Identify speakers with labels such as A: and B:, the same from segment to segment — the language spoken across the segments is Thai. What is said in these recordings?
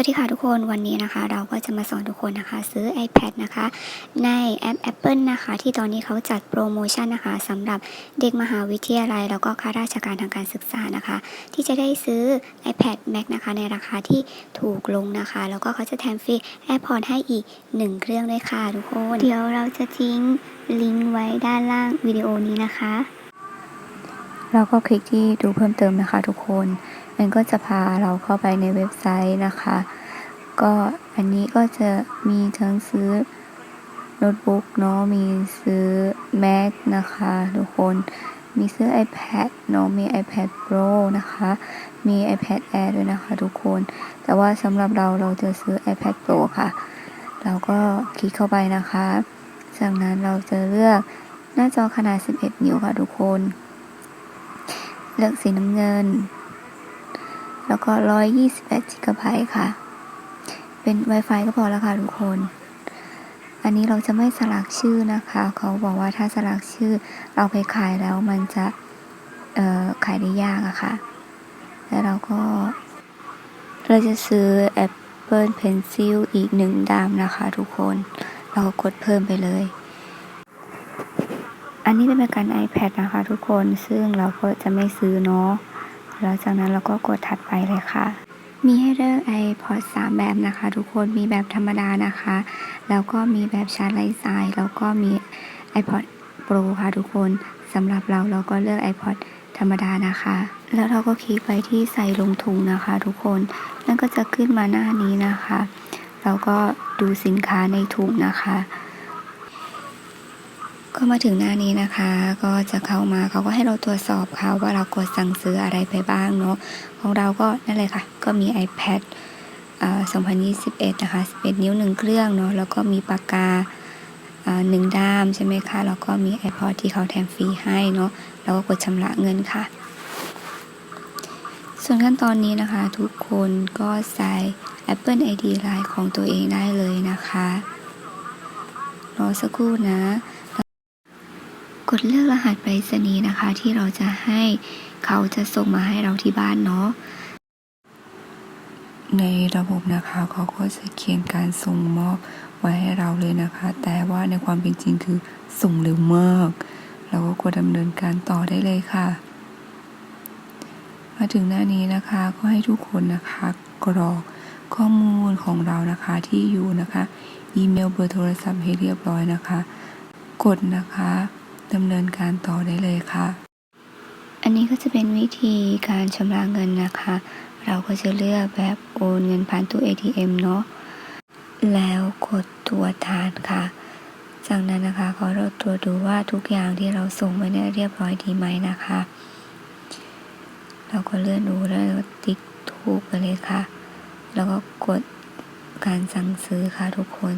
A: วัสดีค่ะทุกคนวันนี้นะคะ เราก็จะมาสอนทุกคนนะคะ ซื้อ iPad นะคะ ในแอป Apple นะคะ ที่ตอนนี้เขาจัดโปรโมชั่นนะคะสำหรับเด็กมหาวิทยาลัย แล้วก็ข้าราชการทางการศึกษานะคะ ที่จะได้ซื้อ iPad Mac นะคะ ในราคาที่ถูกลงนะคะ แล้วก็เขาจะแถมฟรี AirPods ให้อีก 1 เครื่องด้วยค่ะทุกคนเดี๋ยวเราจะทิ้งลิงก์ไว้ด้านล่างวิดีโอนี้นะคะ
B: เราก็คลิกที่ดูเพิ่มเติมนะคะทุกคนมันก็จะพาเราเข้าไปในเว็บไซต์นะคะ ก็อันนี้ก็จะมีทั้งซื้อโน้ตบุ๊กเนาะมีซื้อ Mac นะคะ ทุกคนมีซื้อ iPad เนาะมี iPad Pro นะคะ มี iPad Air ด้วยนะคะ ทุกคน แต่ว่าสำหรับเราเราจะซื้อ iPad Pro ค่ะ เราก็คลิกเข้าไปนะคะ จากนั้นเราจะเลือกหน้าจอขนาด 11 นิ้วค่ะ ทุกคน เลือกสีน้ำเงิน แล้วก็ 128 g b ค่ะ เป็น Wi-Fi ก็พอแล้วค่ะทุกคน อันนี้เราจะไม่สลักชื่อนะคะ เขาบอกว่าถ้าสลักชื่อเราไปขายแล้วมันจะขายได้ยากอะค่ะ แล้วเราก็ เราจะซื้อ Apple Pencil อีกหนึ่งดามนะคะทุกคน เราก็กดเพิ่มไปเลย อันนี้เป็นประกัน iPad นะคะทุกคน ซึ่งเราก็จะไม่ซื้อเนาะ แล้วจากนั้นเราก็กดถัดไปเลยค่ะ มีให้เลือก iPod 3 แบบนะคะ ทุกคนมีแบบธรรมดานะคะ แล้วก็มีแบบชาร์จไร้สาย แล้วก็มี iPod Pro ค่ะทุกคนสำหรับเราเราก็เลือก iPod ธรรมดานะคะ แล้วเราก็คลิกไปที่ใส่ลงถุงนะคะ ทุกคนนั่นก็จะขึ้นมาหน้านี้นะคะ เราก็ดูสินค้าในถุงนะคะ ก็มาถึงหน้านี้นะคะ ก็จะเข้ามาเขาก็ให้เราตรวจสอบค่ะว่าเรากดสั่งซื้ออะไรไปบ้างเนาะของเราก็นั่นเลยค่ะ ก็มี iPad อ่า2021 นะคะ 11 นิ้ว 1 เครื่องเนาะแล้วก็มีปากกาอ่าหนึ่งด้ามใช่ไหมคะแล้วก็มี iPod ที่เขาแถมฟรีให้เนาะแล้วก็กดชำระเงินค่ะ ส่วนขั้นตอนนี้นะคะ ทุกคนก็ใส่ Apple ID Line ของตัวเองได้เลยนะคะ รอสักครู่นะ กดเลือกรหัสไปรษณีย์นะคะ ที่เราจะให้เขาจะส่งมาให้เราที่บ้านเนาะในระบบนะคะเขาก็จะเขียนการส่งมอบไว้ให้เราเลยนะคะ แต่ว่าในความเป็นจริงคือส่งเร็วมากเราก็กดดำเนินการต่อได้เลยค่ะ มาถึงหน้านี้นะคะก็ให้ทุกคนนะคะกรอกข้อมูลของเรานะคะที่อยู่นะคะ อีเมลเบอร์โทรศัพท์ให้เรียบร้อยนะคะ กดนะคะ ดำเนินการต่อได้เลยค่ะ อันนี้ก็จะเป็นวิธีการชำระเงินนะคะ เราก็จะเลือกแบบโอนเงินผ่านตู้ ATM เนาะแล้วกดตัวทานค่ะ จากนั้นนะคะก็เราตรวจดูว่าทุกอย่างที่เราส่งไปเนี่ยเรียบร้อยดีไหมนะคะ เราก็เลื่อนดูแล้วติ๊กถูกไปเลยค่ะ แล้วก็กดการสั่งซื้อค่ะทุกคน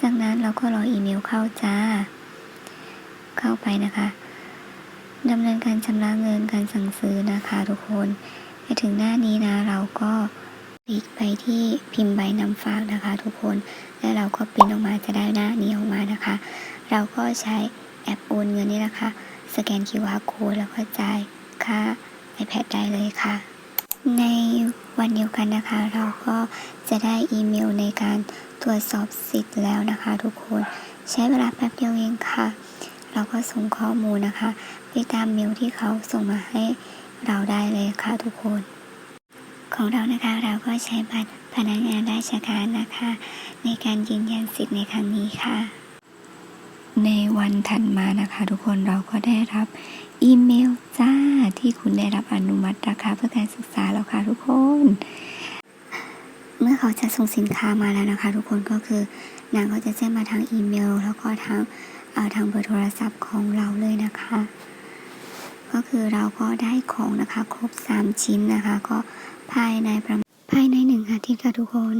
B: จากนั้นเราก็รออีเมลเข้าจ้า เข้าไปนะคะดำเนินการชำระเงินการสั่งซื้อนะคะทุกคนไปถึงหน้านี้นะ เราก็คลิกไปที่พิมพ์ใบนำฝากนะคะ ทุกคนแล้วเราก็ปริ้นออกมาจะได้หน้านี้ออกมานะคะ เราก็ใช้แอปโอนเงินนี่นะคะ สแกน QR code แล้วก็จ่ายค่า iPad ได้เลยค่ะ ในวันเดียวกันนะคะ เราก็จะได้อีเมลในการตรวจสอบสิทธิ์แล้วนะคะ ทุกคนใช้เวลาแป๊บเดียวเองค่ะ เราก็ส่งข้อมูลนะคะ ไปตามเมลที่เขาส่งมาให้เราได้เลยค่ะทุกคน ของเรานะคะเราก็ใช้บัตรพนักงานราชการนะคะ ในการยืนยันสิทธิ์ในครั้งนี้ค่ะ ในวันถัดมานะคะ ทุกคนเราก็ได้รับอีเมลจ้าที่คุณได้รับอนุมัติราคาเพื่อการศึกษาแล้วค่ะทุกคน เมื่อเขาจะส่งสินค้ามาแล้วนะคะ ทุกคนก็คือนางก็จะแจ้งมาทางอีเมล แล้วก็ทางเอ่อ ทางเบอร์โทรศัพท์ของเราเลยนะคะ ก็คือเราก็ได้ของนะคะ ครบ 3 ชิ้นนะคะ ก็ภายในประมาณภายในหนึ่งอาทิตย์ค่ะทุกคน